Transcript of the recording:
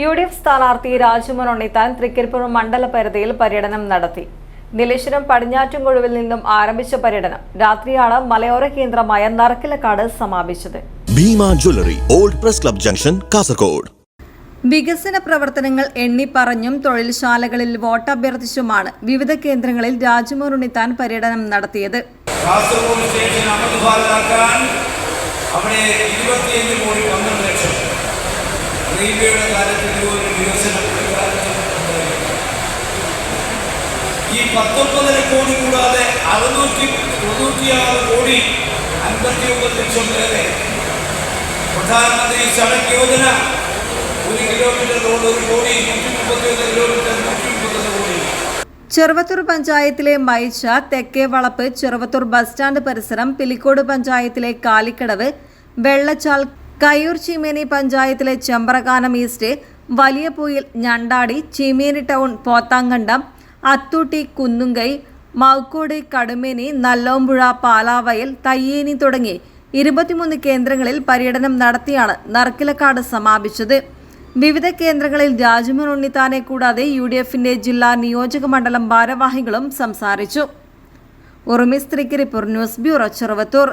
U D F സ്ഥാനാർത്ഥി രാജുമോൻ ഉണ്ണിത്താൻ തൃക്കരിപ്പൂർ മണ്ഡല പരിധിയിൽ പര്യടനം നടത്തി. നീലേശ്വരം പടിഞ്ഞാറ്റുംകൊഴുവിൽ നിന്നും ആരംഭിച്ച പര്യടനം. രാത്രിയാണ് മലയോര കേന്ദ്രമായ Narakkilakkad സമാപിച്ചത്. Bhima jewellery old press club junction Kasaragod. വികസന പ്രവർത്തനങ്ങൾ എണ്ണിപ്പറഞ്ഞും തൊഴിൽശാലകളിൽ വോട്ടഭ്യർത്ഥിച്ചുമാണ് വിവിധ കേന്ദ്രങ്ങളിൽ രാജുമോൻ ഉണ്ണിത്താൻ പര്യടനം നടത്തിയത്. കാസർഗോഡ് സ്റ്റേഷൻ അവിടെ ഇരുപത്തിയഞ്ച് കോടി റെയിൽവേയുടെ കാര്യത്തിൽ ഒരു വികസനം ഈ പത്തൊമ്പതര കോടി കൂടാതെ അറുന്നൂറ്റി തൊണ്ണൂറ്റിയാറ് കോടി അൻപത്തി ഒമ്പത് ലക്ഷം പേരെ പ്രധാനമന്ത്രി സടക് യോജന ഒരു കിലോമീറ്റർ റോഡ് ഒരു കോടി നൂറ്റി കിലോമീറ്റർ നൂറ്റി മുപ്പത്തൊന്ന് കോടി. ചെറുവത്തൂർ പഞ്ചായത്തിലെ മൈച്ച തെക്കേ വളപ്പ് ചെറുവത്തൂർ ബസ് സ്റ്റാൻഡ് പരിസരം പിലിക്കോട് പഞ്ചായത്തിലെ കാലിക്കടവ് വെള്ളച്ചാൽ കയ്യൂർ ചീമേനി പഞ്ചായത്തിലെ ചെമ്പ്രകാനം ഈസ്റ്റ് വലിയപൂയിൽ ഞണ്ടാടി ചീമേനി ടൗൺ പോത്താങ്കണ്ടം അത്തൂട്ടി കുന്നുങ്കൈ മൗക്കോട് കടുമേനി നല്ലോമ്പുഴ പാലാവയൽ തയ്യേനി തുടങ്ങി ഇരുപത്തിമൂന്ന് കേന്ദ്രങ്ങളിൽ പര്യടനം നടത്തിയാണ് നർക്കിലക്കാട് സമാപിച്ചത്. വിവിധ കേന്ദ്രങ്ങളിൽ രാജ്മോൻ ഉണ്ണിത്താനെ കൂടാതെ യു ഡി എഫിന്റെ ജില്ലാ നിയോജക മണ്ഡലം ഭാരവാഹികളും സംസാരിച്ചു. ഉറുമിസ്ത്രീക്ക് റിപ്പോർട്ട് ന്യൂസ് ബ്യൂറോ ചെറുവത്തൂർ.